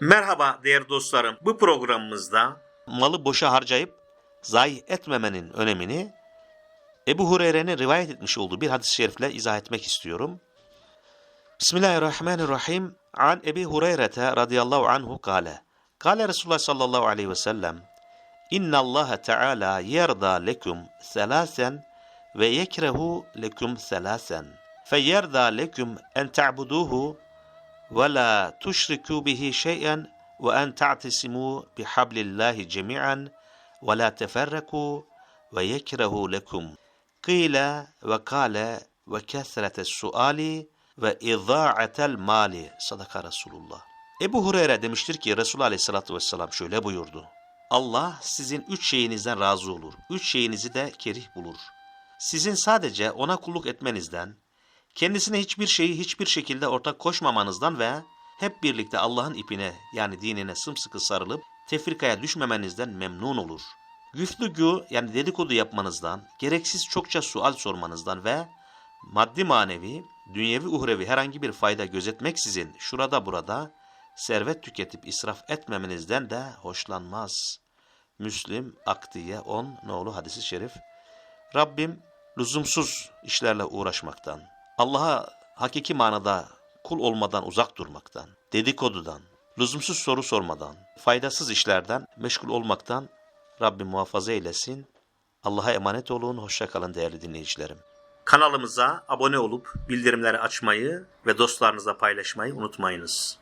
Merhaba değerli dostlarım. Bu programımızda malı boşa harcayıp zayi etmemenin önemini Ebu Hureyre'nin rivayet etmiş olduğu bir hadis-i şerifle izah etmek istiyorum. Bismillahirrahmanirrahim. An Ebi Hureyre'te radıyallahu anhu kale. Kale Resulullah sallallahu aleyhi ve sellem. İnna Allah Teala yerda lekum selasen ve yekrehu lekum selasen. Feyerda lekum en ta'buduhu ve la tuşriku bihi şey'en ve en ta'tesimu bihablillahi cemi'an ve la teferraku ve yekrehu lekum. Qila ve kale ve kesrete suali ve iza'atel mali. Sadaka Resulullah. Ebu Hureyre demiştir ki Resulullah Aleyhisselatü Vesselam şöyle buyurdu. Allah sizin üç şeyinizden razı olur. Üç şeyinizi de kerih bulur. Sizin sadece ona kulluk etmenizden, kendisine hiçbir şeyi hiçbir şekilde ortak koşmamanızdan ve hep birlikte Allah'ın ipine yani dinine sımsıkı sarılıp tefrikaya düşmemenizden memnun olur. Güftügü yani dedikodu yapmanızdan, gereksiz çokça sual sormanızdan ve maddi manevi, dünyevi uhrevi herhangi bir fayda gözetmeksizin şurada burada servet tüketip israf etmemenizden de hoşlanmaz. Müslim Akdiye 10 nolu hadisi şerif. Rabbim lüzumsuz işlerle uğraşmaktan, Allah'a hakiki manada kul olmadan uzak durmaktan, dedikodudan, lüzumsuz soru sormadan, faydasız işlerden meşgul olmaktan Rabbim muhafaza eylesin. Allah'a emanet olun. Hoşça kalın değerli dinleyicilerim. Kanalımıza abone olup bildirimleri açmayı ve dostlarınızla paylaşmayı unutmayınız.